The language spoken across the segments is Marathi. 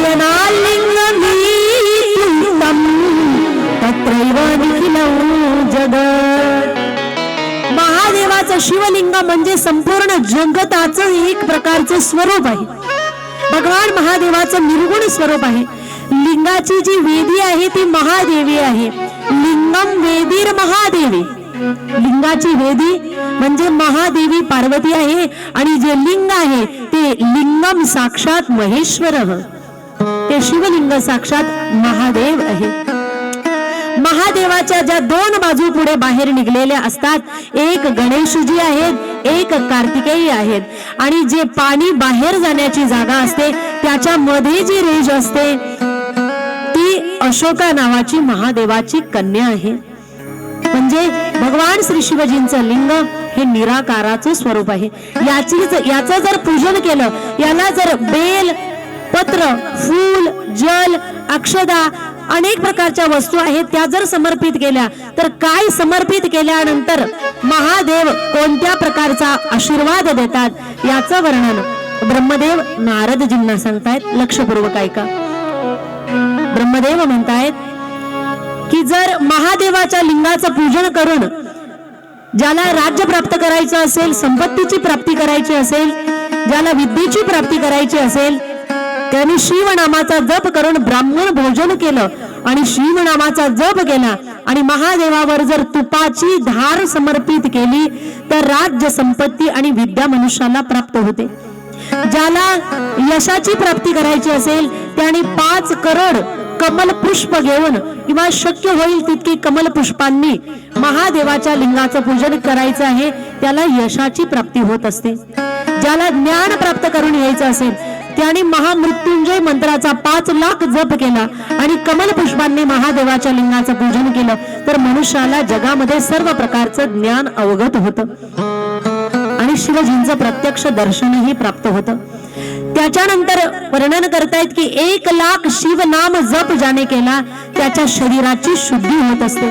नयनालिङ्गमी तत्रैव महादेवाचं शिवलिंग म्हणजे संपूर्ण जगताचं एक प्रकारचं स्वरूप आहे. भगवान महादेवाचं निर्गुण स्वरूप आहे. लिंगाची जी वेदी आहे ती महादेवी आहे. लिंगम वेदीर महादेवी. लिंगाची वेदी म्हणजे महादेवी पार्वती आहे आणि जे लिंग आहे ते लिंगम साक्षात महेश्वर. शिवलिंग साक्षात महादेव आहे. महादेवाच्या ज्या दोन बाजू पुढे बाहेर निघलेल्या असतात एक गणेशजी आहेत एक कार्तिकेयी आहेत. आणि जे पाणी बाहेर जाण्याची जागा असते त्याच्यामध्ये जी रेज असते ती अशोका नावाची महादेवाची कन्या आहे. म्हणजे भगवान श्री शिवजींचं लिंग हे निराकाराचं स्वरूप आहे. याची याचं जर पूजन केलं याला जर बेल पत्र फूल जल अक्षदा अनेक प्रकारच्या वस्तू आहेत त्या जर समर्पित केल्या तर काय समर्पित केल्यानंतर महादेव कोणत्या प्रकारचा आशीर्वाद देतात याचं वर्णन ब्रह्मदेव नारदजींना सांगतायत लक्षपूर्वक ऐका. ब्रह्मदेव म्हणतायत की जर महादेवाच्या लिंगाचं पूजन करून ज्याला राज्य प्राप्त करायचं असेल संपत्तीची प्राप्ती करायची असेल ज्याला विद्येची प्राप्ती करायची असेल त्यांनी शिवनामाचा जप करून ब्राह्मण भोजन केलं. आणि शिवनामाचा जप केला. आणि महादेवावर जर तुपाची धार समर्पित केली तर राज्य संपत्ती आणि विद्या मनुष्याला प्राप्त होते. ज्याला यशाची प्राप्ती करायची असेल त्याने पाच करोड कमल पुष्प घेऊन किंवा शक्य होईल तितकी कमल पुष्पांनी महादेवाच्या लिंगाचं पूजन करायचं आहे त्याला यशाची प्राप्ती होत असते. ज्याला ज्ञान प्राप्त करून यायचं असेल त्याने महामृत्युंजय मंत्राचा पाच लाख जप केला आणि कमल पुष्पांनी महादेवाच्या लिंगाचं पूजन केलं. तर मनुष्याला जगामध्ये सर्व प्रकारचं ज्ञान अवगत होतं. आणि शिवजींचं प्रत्यक्ष दर्शनही प्राप्त होतं. त्याच्यानंतर वर्णन करतायत की एक लाख शिवनाम जप ज्याने केला त्याच्या शरीराची शुद्धी होत असते.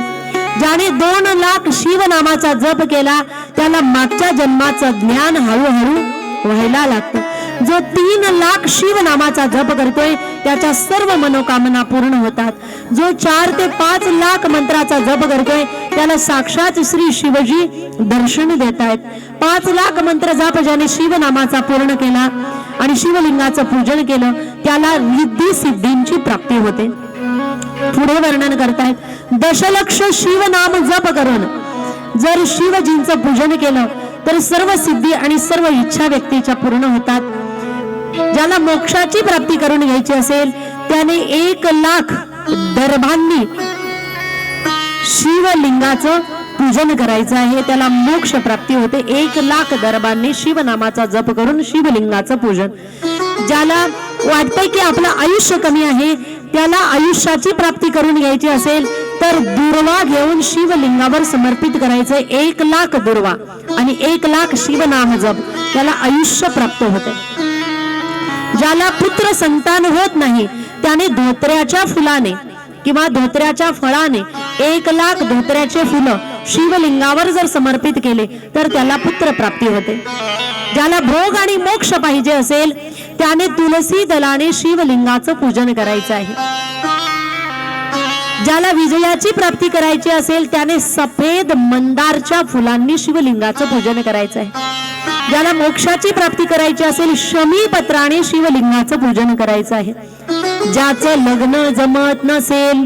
ज्याने दोन लाख शिवनामाचा जप केला त्याला मागच्या जन्माचं ज्ञान हळूहळू व्हायला लागतं. जो तीन लाख शिवनामाचा जप करतोय त्याच्या सर्व मनोकामना पूर्ण होतात. जो चार ते पाच लाख मंत्राचा जप करतोय त्याला साक्षात श्री शिवजी दर्शन देत आहेत पाच लाख मंत्र जाप ज्याने शिवनामाचा पूर्ण केला आणि शिवलिंगाचं पूजन केलं त्याला रिद्धी सिद्धींची प्राप्ती होते. पुढे वर्णन करतायत दशलक्ष शिवनाम जप करून जर शिवजींचं पूजन केलं तर सर्व सिद्धी आणि सर्व इच्छा व्यक्तीच्या पूर्ण होतात. ज्याला मोक्षाची प्राप्ती करून घ्यायची असेल त्याने एक लाख दर्भांनी शिवलिंगाचं पूजन करायचं आहे. त्याला मोक्ष प्राप्ती होते. एक लाख दरबांनी शिवनामाचा जप करून शिवलिंगाचं पूजन. ज्याला वाटतंय की आपलं आयुष्य कमी आहे त्याला आयुष्याची प्राप्ती करून घ्यायची असेल तर दुर्वा घेऊन शिवलिंगावर समर्पित करायचं एक लाख दुर्वा आणि एक लाख शिवनाम जप. त्याला आयुष्य प्राप्त होते. ज्याला पुत्र संतान होत नाही त्याने धोत्र्याच्या फुलाने किंवा धोत्र्याच्या फळाने एक लाख धोत्र्याचे फुलं शिवलिंगावर जर समर्पित केले तर त्याला पुत्र प्राप्ती होते. ज्याला भोग आणि मोक्ष पाहिजे असेल त्याने तुलसी दलाने शिवलिंगाचं पूजन करायचं आहे. ज्याला विजयाची प्राप्ती करायची असेल त्याने सफेद मंदारच्या फुलांनी शिवलिंगाचं पूजन करायचं आहे. ज्याला मोक्षाची प्राप्ती करायची असेल शमी पत्राने शिवलिंगाचं पूजन करायचं आहे. ज्याचं लग्न जमत नसेल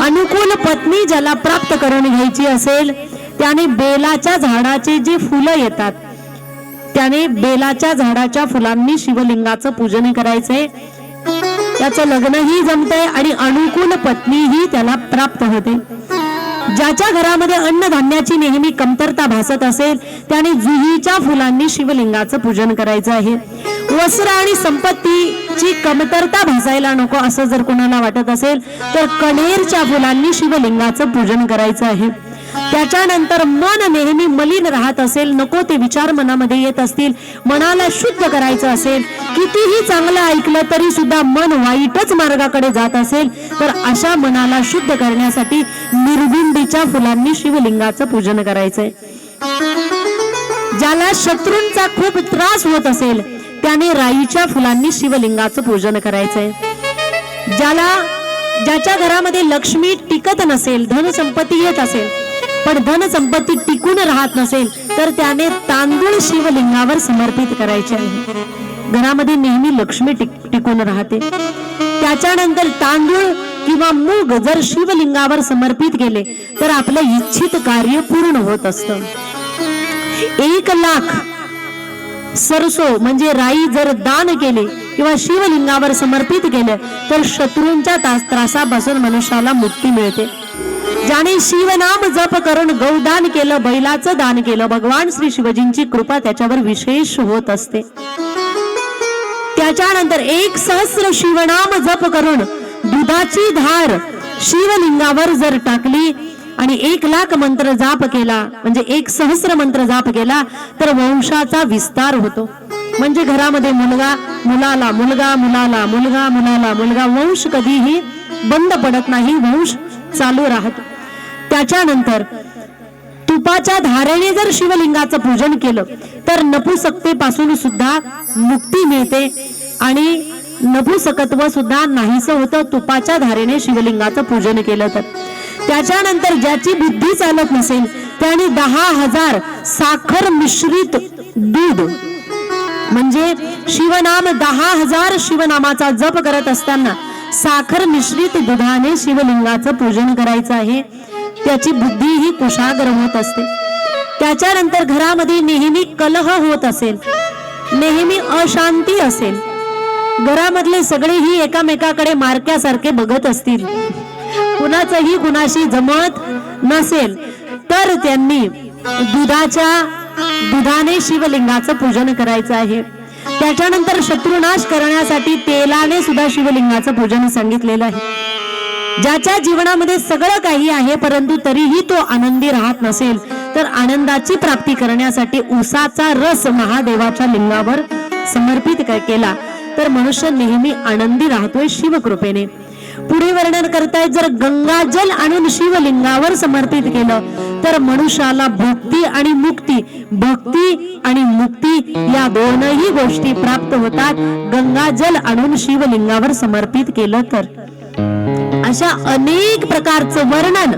अनुकूल पत्नी ज्याला प्राप्त करून घ्यायची असेल त्याने बेलाच्या झाडाचे जे फुलं येतात त्याने बेलाच्या झाडाच्या फुलांनी शिवलिंगाचं पूजन करायचंय. त्याचं लग्नही जमतंय आणि अनुकूल पत्नीही त्याला प्राप्त होते. ज्याच्या घरामध्ये अन्नधान्याची नेहमी कमतरता भासत असेल त्याने जुहीच्या फुलांनी शिवलिंगाचं पूजन करायचं आहे. वस्त्र आणि संपत्तीची कमतरता भासायला नको असं जर कोणाला वाटत असेल तर कणेरच्या फुलांनी शिवलिंगाचं पूजन करायचं आहे. त्याच्यानंतर मन नेहमी मलिन राहत असेल नको ते विचार मनामध्ये येत असतील. मनाला शुद्ध करायचं असेल कितीही चांगलं ऐकलं तरी सुद्धा मन वाईटच मार्गाकडे जात असेल. तर अशा मनाला शुद्ध करण्यासाठी निर्गुंडीच्या फुलांनी शिवलिंगाचं पूजन करायचंय. ज्याला शत्रूंचा खूप त्रास होत असेल त्याने राईच्या फुलांनी शिवलिंगाचं पूजन करायचंय. ज्याला ज्याच्या घरामध्ये लक्ष्मी टिकत नसेल धनसंपत्ती येत असेल पण धन संपत्ती टिकून राहत नसेल तर त्याने तांदूळ शिवलिंगावर समर्पित करायचे आहे. घरामध्ये नेहमी लक्ष्मी टिकून राहते. त्याच्यानंतर तांदूळ किंवा मूग जर शिवलिंगावर समर्पित केले तर आपलं इच्छित कार्य पूर्ण होत असत. एक लाख सरसो म्हणजे राई जर दान केले किंवा शिवलिंगावर समर्पित केले तर शत्रूंच्या त्रासापासून मनुष्याला मुक्ती मिळते. ज्याने शिवनाम जप करून गौदान केलं बैलाचं दान केलं. भगवान श्री शिवजींची कृपा त्याच्यावर विशेष होत असते. त्याच्यानंतर एक सहस्र शिवनाम जप करून दुधाची धार शिवलिंगावर जर टाकली आणि एक लाख मंत्र जाप केला म्हणजे एक सहस्र मंत्र जाप केला तर वंशाचा विस्तार होतो. म्हणजे घरामध्ये मुलगा मुलाला मुलगा मुलाला मुलगा मुलाला मुलगा वंश कधीही बंद पडत नाही. वंश चालू राहत. त्याच्यानंतर तुपाच्या धारेने जर शिवलिंगाचं पूजन केलं तर नपुसकतेपासून सुद्धा मुक्ती मिळते आणि नपुसकत्व सुद्धा नाहीसं होतं. तुपाच्या धारेने शिवलिंगाचं पूजन केलं तर. त्याच्यानंतर ज्याची बुद्धी चालत नसेल त्याने दहा हजार साखर मिश्रित दूध. म्हणजे शिवनाम दहा हजार शिवनामाचा जप करत असताना साखर मिश्रित दुधाने शिवलिंगाचं पूजन करायचं आहे. त्याची बुद्धी ही कुशाग्र होत असते. त्याच्यानंतर घरामध्ये नेहमी कलह होत असेल. नेहमी अशांती असेल. घरामधले सगळेही एकामेकाकडे मारक्यासारखे बघत असतील. कुणाचंही कुणाशी जमत नसेल तर त्यांनी दुधाच्या दुधाने शिवलिंगाचं पूजन करायचं आहे. त्याच्यानंतर शत्रुनाश करण्यासाठी तेलाने सुद्धा शिवलिंगाचं पूजन सांगितलेलं आहे. ज्याच्या जीवनामध्ये सगळं काही आहे परंतु तरीही तो आनंदी राहत नसेल तर आनंदाची प्राप्ती करण्यासाठी उसाचा रस महादेवाच्या लिंगावर समर्पित केला. तर मनुष्य नेहमी आनंदी राहतोय शिवकृपेने. पुढे वर्णन करतायत जर गंगाजल आणून शिवलिंगावर समर्पित केलं तर मनुष्याला भक्ती आणि मुक्ती भक्ती आणि मुक्ती या दोनही गोष्टी प्राप्त होतात. गंगाजल आणून शिवलिंगावर समर्पित केलं तर. अशा अनेक प्रकारचं वर्णन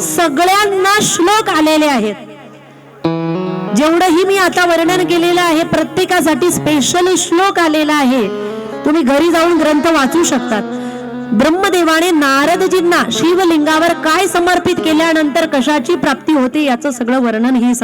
सगळ्यांना श्लोक आलेले आहेत. जेवढंही मी आता वर्णन केलेलं आहे प्रत्येकासाठी स्पेशल श्लोक आलेला आहे. तुम्ही घरी जाऊन ग्रंथ वाचू शकतात. ब्रह्मदेवाने नारदजींना शिवलिंगावर काय समर्पित केल्यानंतर कशाची प्राप्ती होते याचं सगळं वर्णन ही